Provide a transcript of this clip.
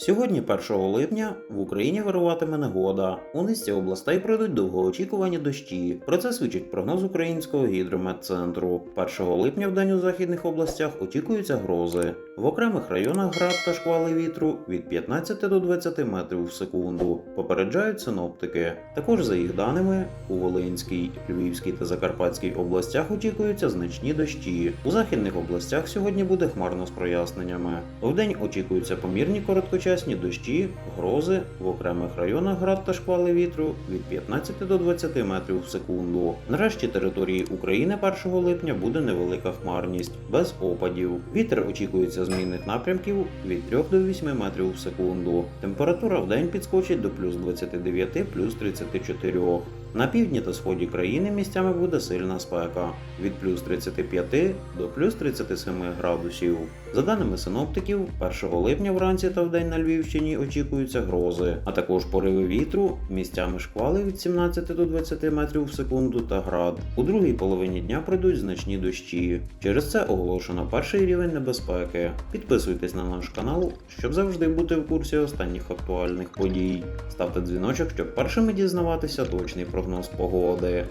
Сьогодні, 1 липня, в Україні вируватиме негода. У низці областей пройдуть довгоочікувані дощі. Про це свідчить прогноз українського гідрометцентру. 1 липня в день у західних областях очікуються грози. В окремих районах град та шквали вітру від 15 до 20 метрів в секунду. Попереджають синоптики. Також, за їх даними, у Волинській, Львівській та Закарпатській областях очікуються значні дощі. У західних областях сьогодні буде хмарно з проясненнями. Вдень очікуються помірні короткочасні дощі, грози в окремих районах град та шквали вітру від 15 до 20 метрів в секунду. Нарешті території України 1 липня буде невелика хмарність, без опадів. Вітер очікується змінних напрямків від 3 до 8 метрів в секунду. Температура в день підскочить до плюс 29, плюс 34. На півдні та сході країни місцями буде сильна спека від плюс 35 до плюс 37 градусів. За даними синоптиків, 1 липня вранці та вдень на Львівщині очікуються грози, а також пориви вітру, місцями шквали від 17 до 20 метрів в секунду та град. У другій половині дня пройдуть значні дощі. Через це оголошено перший рівень небезпеки. Підписуйтесь на наш канал, щоб завжди бути в курсі останніх актуальних подій. Ставте дзвіночок, щоб першими дізнаватися точний прогноз погоди.